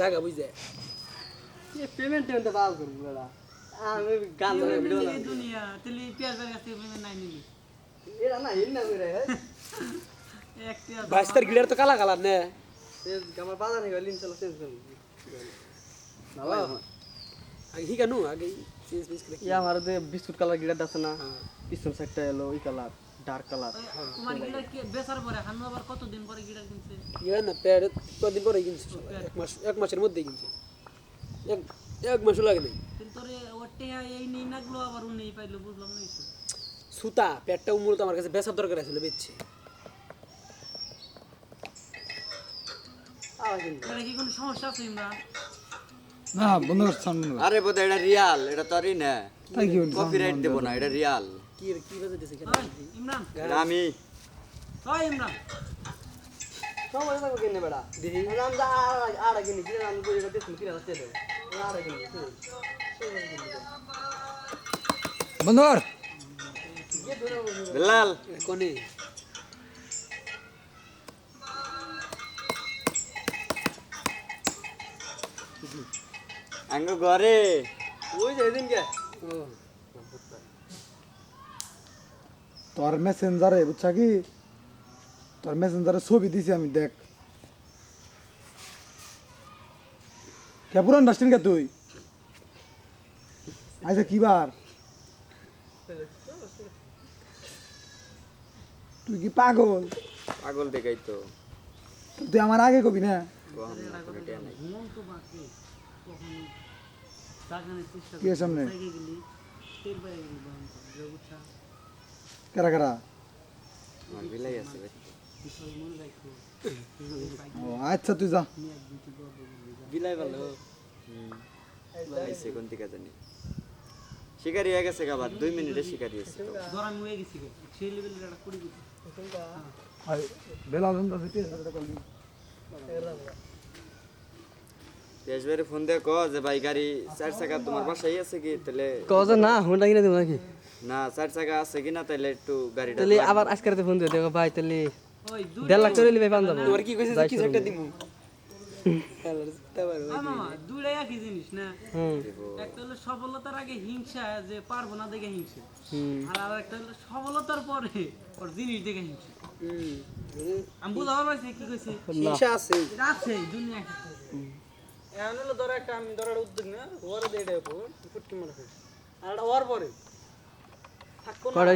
জায়গা বুঝে পেমেন্ট টেমেন্ট বাল করব বেড়া আমি গান ধরে ভিডিও না দুনিয়া তাহলে পেঁয়াজের কাছ থেকে পেমেন্ট নাই নিলি এরা না হিল না করে একটি বাইশ তার গিলার তো কালা কালার নে আমার বাজার হয়ে গেল ইনশাল্লাহ চেঞ্জ করব ভালো আগে হিকানু আগে চেঞ্জ মেঞ্জ করে ইয়া আমার যে বিস্কুট কালার গিটার আছে না হ্যাঁ। পিছন সাইডটা এলো ওই কালার ডার্ক কালার তোমার গিটার কি বেচার পরে হানু আবার কতদিন পরে কিনছে? ইয়ে না প্যাড কদিন পরে কিনছি? এক মাস এক মাসের মধ্যে কিনছি। এক এক মাসও লাগে নাই। কিন্তু তোরে ওটে এই নেই নাগলো আবার ও পাইলো বুঝলাম না কিছু। সুতা প্যাডটা মূলত আমার কাছে বেচার দরকার আছিল বেচছি কি কোনো সমস্যা আছে না বন্ধ আরে বোধ এটা রিয়াল এটা তো আরই না? কপিরাইট দেবো না এটা রিয়াল কি কি বাজাইতেছে কেন ওই ইমরান। এটা আমি ওই ইমরান সময় লাগবে কিনে বেড়া? দেখি। নাম দা আর আর কিনে কিনে নাম করে এটা বিস্কুট কিনে আসতে দেবো আর কিনে বন্ধ বেলাল। কোনে? আঙ্গ ঘরে। ওই যে এদিন কে ও তোর মেসেঞ্জারে বুঝছা কি? তোর মেসেঞ্জারে ছবি দিছি আমি দেখ। কে ডাস্টিন কে তুই? আচ্ছা কি বার তুই কি পাগল? পাগল দেখাই তো। তুই আমার আগে কবি না? কি সামনে? করে করে? মনে ও আচ্ছা তুই যা। বিলাই ভালো। আইসে কোন দিকে জানি। শিকারি হয়ে গেছে গাবার দুই মিনিটে শিকারি হয়েছে। হয়ে গেছি সেই লেভেলের একটা কুড়ি বেলা ফোন দিয়ে কো যে ভাই গাড়ি চার চাকা তোমার বাসায় আছে কি? তাহলে কজন না হুন্ডা কিনে দেবো নাকি? না চার চাকা আছে কিনা তাহলে একটু গাড়িটা তাহলে আবার আজকে রাতে ফোন দিয়ে দেখো ভাই তাহলে দেড় লাখ করে নিলে পান যাব। তোমার কি কইছে যে কিছু একটা দিমু? না মামা দুইটাই একই জিনিস না? হুম। একটা হলো সফলতার আগে হিংসা যে পারব না দেখে হিংসা। আর আর একটা হলো সফলতার পরে ওর জিনিস দেখে হিংসা। আমি বুঝতে পারছি কি কইছে। হিংসা আছে। আছে দুনিয়া এখন হলো ধরো একটা আমি ধরো উদ্যোগ না ওর দিয়ে ফুটকি আর এটা ওর পরে। কড়াই